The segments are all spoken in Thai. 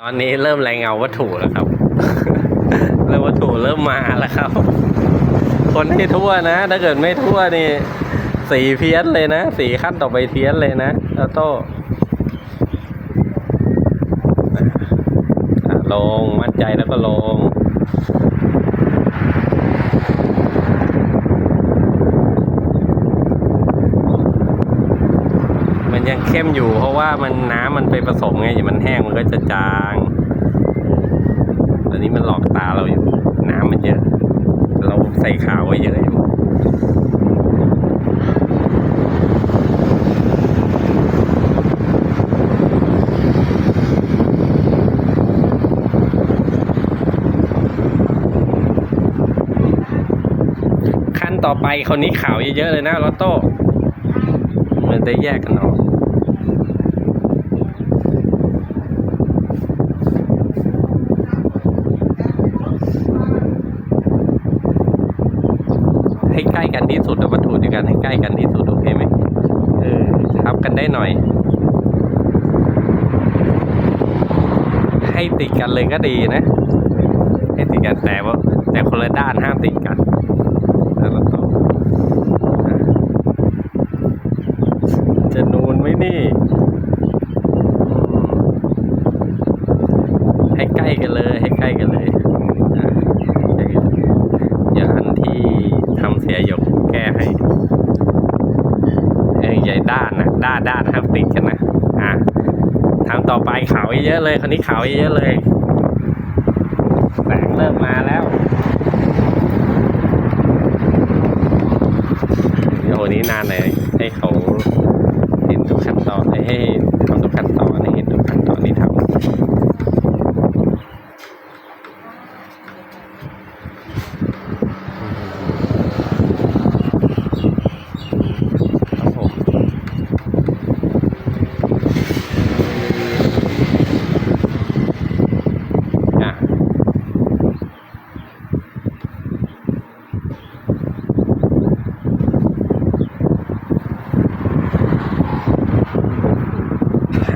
ตอนนี้เริ่มแรงเงาวัตถุแล้วครับ เริ่มวัตถุเริ่มมาแล้วครับ คนที่ทั่วนะ ถ้าเกิดไม่ทั่วนี่สีเพี้ยนเลยนะ สีขั้นต่อไปเพี้ยนเลยนะออโต้ลง มั่นใจแล้วก็ลง ยังเข้มอยู่ เพราะว่ามันน้ำมันไปผสมไงอย่ามันแห้งมันก็จะจางตอนนี้มันหลอกตาเราอยู่ น้ำมันเยอะ เราใส่ขาวไว้เยอะอยู่ขั้นต่อไปคนนี้ขาวเยอะๆเลยนะลอตโต้ มันได้แยกกันออก ให้ใกล้กันที่สุดวัตถุด้วยกันให้ใกล้กันที่สุดโอเคไหมเออทับกันได้หน่อย ให้ติดกันเลยก็ดีนะ ให้ติดกันแต่ว่าแต่คนละด้านห้ามติดกันแล้วเราต้องอะจะนูนไหมนี่อืมให้ใกล้กันเลย ให้ใกล้กันเลยอะใกล้กันเลยอย่าอันที่ทำเสียหยกแก้ให้เอ้ยใหญ่ ด้านนะด้านด้านห้ามติดกันนะอะทำต่อไปขาวเยอะเลยคนนี้ขาวเยอะเลยแสงเริ่มมาแล้วโอ้นนี้นานเลยให้เขาเห็นทุกขั้นตอนให้ทำทุกขั้นตอนให้เห็นทุกขั้นตอนที่ทำครับผมอะ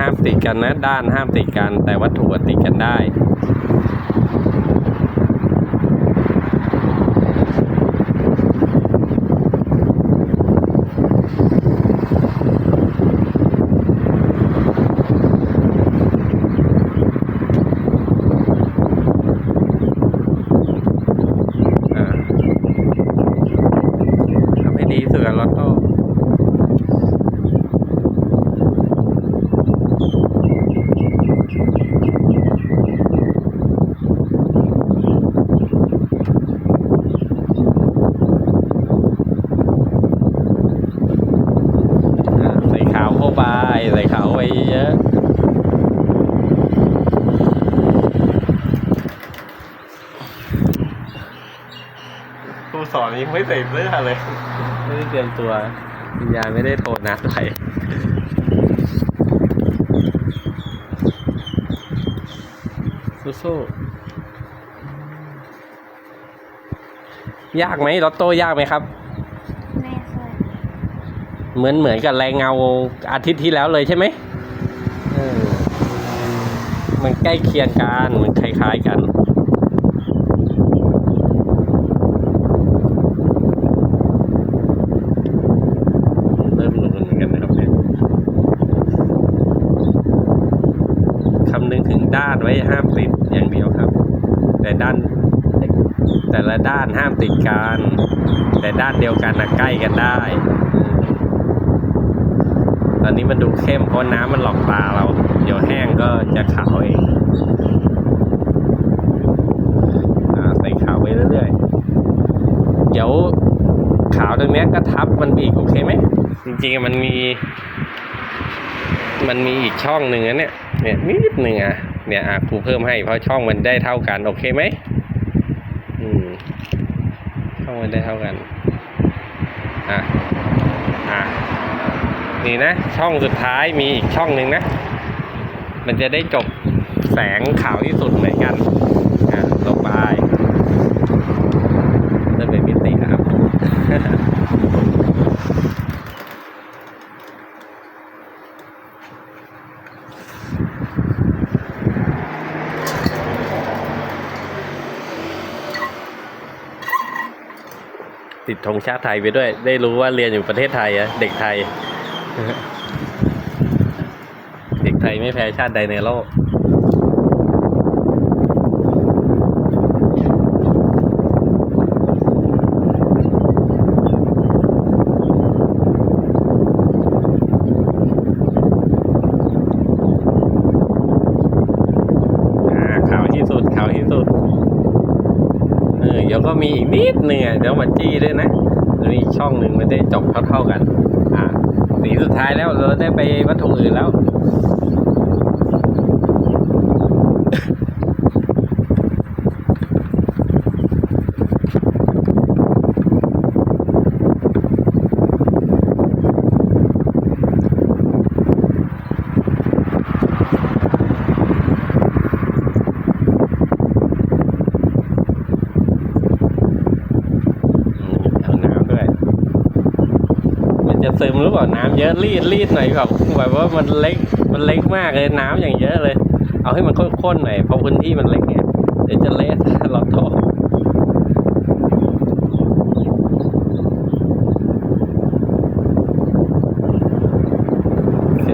ห้ามติดกันนะ ด้านห้ามติดกัน แต่วัตถุติดกันได้ อ่าทำให้ดีที่สุดกับลอตโต้ อ่าใส่ขาวเข้าไป ใส่ขาวไว้เยอะครูสอนยังไม่ใส่เสื้อเลย ไม่ได้เตรียมตัววิญญาณไม่ได้โทรนัดอะไรสู้ๆยากไหมลอตโต้ยากไหมครับไม่เคย เหมือนเหมือนกับแรงเงาอาทิตย์ที่แล้วเลยใช่ไหมเออมันใกล้เคียงกันมันคล้ายๆกันเริ่มลงเหมือนกันนะครับเนี่ยคำนึงถึงด้านไว้ห้ามติดอย่างเดียวครับ แต่ด้าน แต่ละด้านห้ามติดกัน แต่ด้านเดียวกันนะใกล้กันได้ อนนี้มันดูเข้มเพราะน้ำมันหลอกตาเรา เดี๋ยวแห้งก็จะขาวเองใส่ขาวไว้เรื่อยๆ เดี๋ยวขาวตรงนี้ก็ทับมันอีกโอเคไหม จริงๆมันมี มันมีอีกช่องหนึ่งนะเนี่ย เนี่ยนิดหนึ่งอะ เนี่ยอะครูเพิ่มให้เพราะช่องมันได้เท่ากันโอเคไหมอืมช่องมันได้เท่ากัน อะ อะ นี่นะ ช่องสุดท้ายมีอีกช่องหนึ่งนะ มันจะได้จบแสงขาวที่สุดเหมือนกันลงไปเริ่มเป็นมิตินะครับ ติดธงชาติไทยไปด้วย ได้รู้ว่าเรียนอยู่ประเทศไทยอะเด็กไทย เด็กไทยไม่แพ้ชาติใดในโลกข่าวที่สุดข่าวที่สุดเออเดี๋ยวก็มีอีกนิดหนึ่งอะเดี๋ยวมาจี้ด้วยนะแล้วอีกช่องหนึ่งมันได้จบเท่าๆกัน สีสุดท้ายแล้วเราได้ไปวัตถุอื่นแล้ว อืมเอาน้ำด้วย มันจะ ซึมหรือเปล่าน้ำเยอะรีดรีดหน่อยแบบแบบว่ามันเล็กมันเล็กมากเลยน้ำอย่างเยอะเลย เอาให้มันข้นๆหน่อยเพราะพื้นที่มันเล็กไงเดี๋ยวจะเละลอตโต้โอเค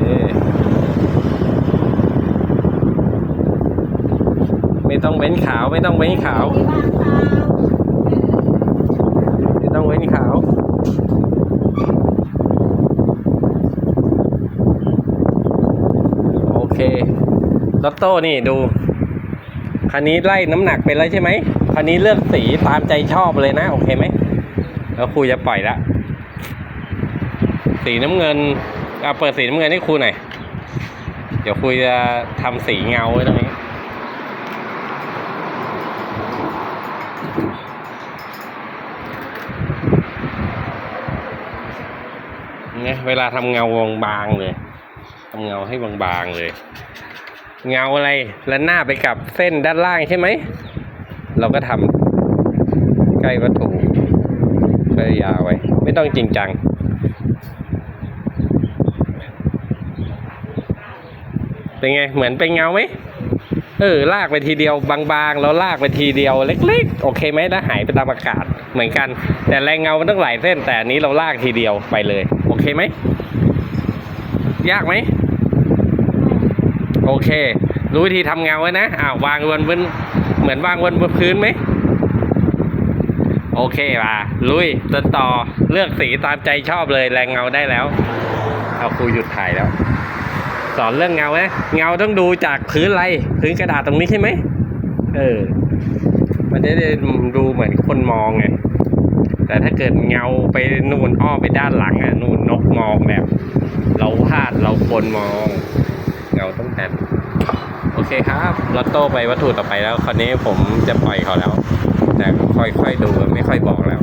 ไม่ต้องเว้นขาวไม่ต้องเว้นขาว ไม่ต้องเว้นขาว โอเค ลอตโต้นี่ดู คันนี้ไล่น้ำหนักไปแล้วใช่ไหมคันนี้เลือกสีตามใจชอบเลยนะ โอเคไหมแล้วครูจะปล่อยละ สีน้ำเงินอะเปิดสีน้ำเงินให้ครูหน่อย เดี๋ยวครูจะทำสีเงาไว้ตรงนี้เนี่ยเวลาทำเงาบางๆเลยทำเงาให้บางๆเลย เงาอะไรแล้วหน้าไปกับเส้นด้านล่างใช่ไหม เราก็ทำใกล้วัตถุก็ยาวไว้ ไม่ต้องจริงจังเป็นไง เหมือนเป็นเงาไหมเออลากไปทีเดียวบางๆ แล้วลากไปทีเดียวเล็กๆ โอเคไหมแล้วหายไปตามอากาศเหมือนกัน แต่แรงเงามันต้องหลายเส้นแต่อันนี้เราลากทีเดียวไปเลย โอเคไหม ยากไหม โอเค รู้วิธีทำเงาไว้นะอ่าววางบนบนเหมือนวางบนบนพื้นไหมโอเคมาลุยต้นต่อเลือกสีตามใจชอบเลยแรงเงาได้แล้ว เอาครูหยุดถ่ายแล้ว สอนเรื่องเงาไหมเงาต้องดูจากพื้นอะไรพื้นกระดาษตรงนี้ใช่ไหมเออ มันจะได้ดูเหมือนคนมองไงแต่ถ้าเกิดเงาไปนู่นอ้อไปด้านหลังอะนู่นนกมองแบบ เราพลาดเราคนมอง เงาต้องการโอเคครับลอตโต้ไปวัตถุต่อไปแล้ว คราวนี้ผมจะปล่อยเขาแล้ว แต่ค่อยๆดูไม่ค่อยบอกแล้ว